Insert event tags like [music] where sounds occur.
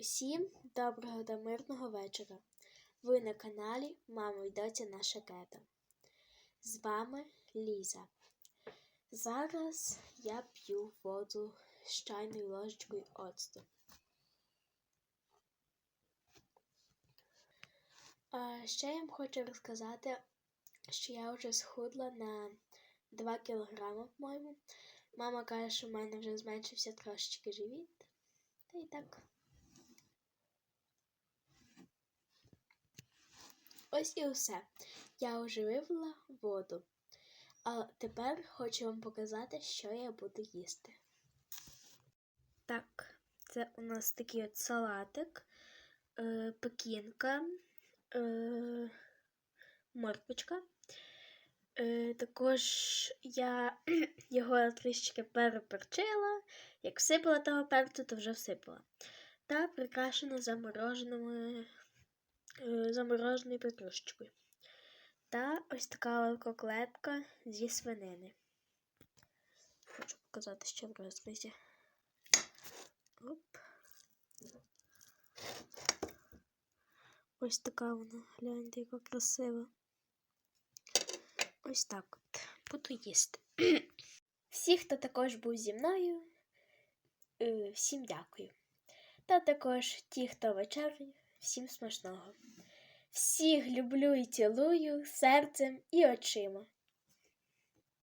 Всім доброго та мирного вечора. Ви на каналі Мама і доця наша кета. З вами Ліза. Зараз я п'ю воду з чайною ложечкою оцту. А ще я вам хочу розказати, що я вже схудла на 2 кілограми, по-моєму. Мама каже, що в мене вже зменшився трошечки живіт. Та й так. Ось і все. Я вже вивела воду. А тепер хочу вам показати, що я буду їсти. Так, це у нас такий от салатик, е, пекінка, е, морквочка. Е, також я [clears throat] його трішечки переперчила. Як всипала того перцю, то вже всипала. Та прикрашена замороженими е, замороженою петрушечкою. Та ось така от зі свинини. Хочу показати ще в розрізі. Оп. Ось така вона, гляньте, яка красива. Ось так от. Буду їсти. [clears throat] Всі, хто також був зі мною, е, всім дякую. Та також ті, хто вечеряє, всім смачного. Всіх люблю і цілую серцем і очима.